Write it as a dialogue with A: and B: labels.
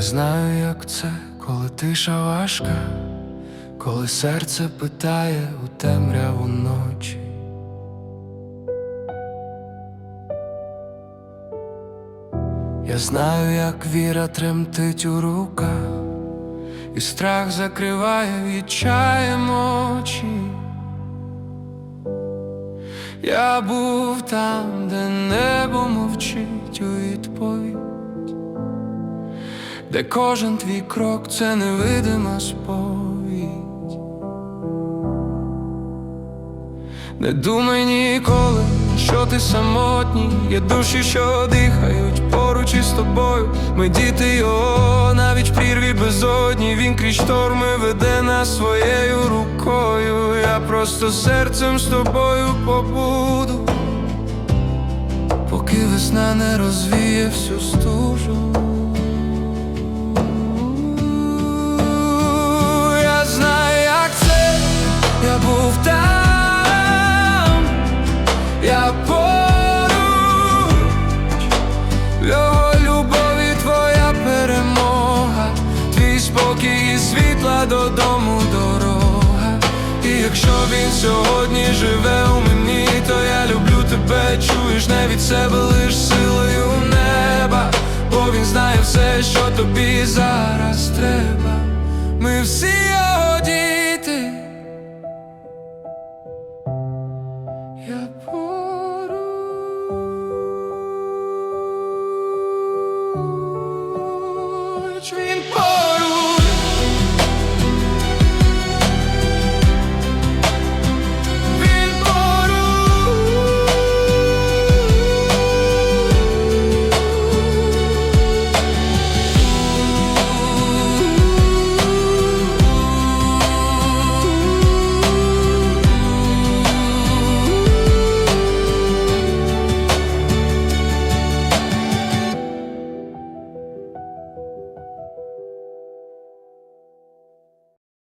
A: знаю, як це, коли тиша важка, коли серце питає у темряву ночі. Я знаю, як віра тремтить у руках, і страх закриває відчаєм очі. Я був там, де небо мовчить у відповідь, де кожен твій крок це невидима сповідь. Не думай ніколи, що ти самотній, є душі, що дихають поруч із тобою. Ми діти його, навіть в прірві безодні. Він крізь шторми веде нас своєю рукою. Я просто серцем з тобою побуду, поки весна не розвіє всю стужу. Спокій і світла додому дорога. І якщо він сьогодні живе у мені, то я люблю тебе, чуєш не від себе лиш силою неба, бо він знає все, що тобі зараз треба. Ми всі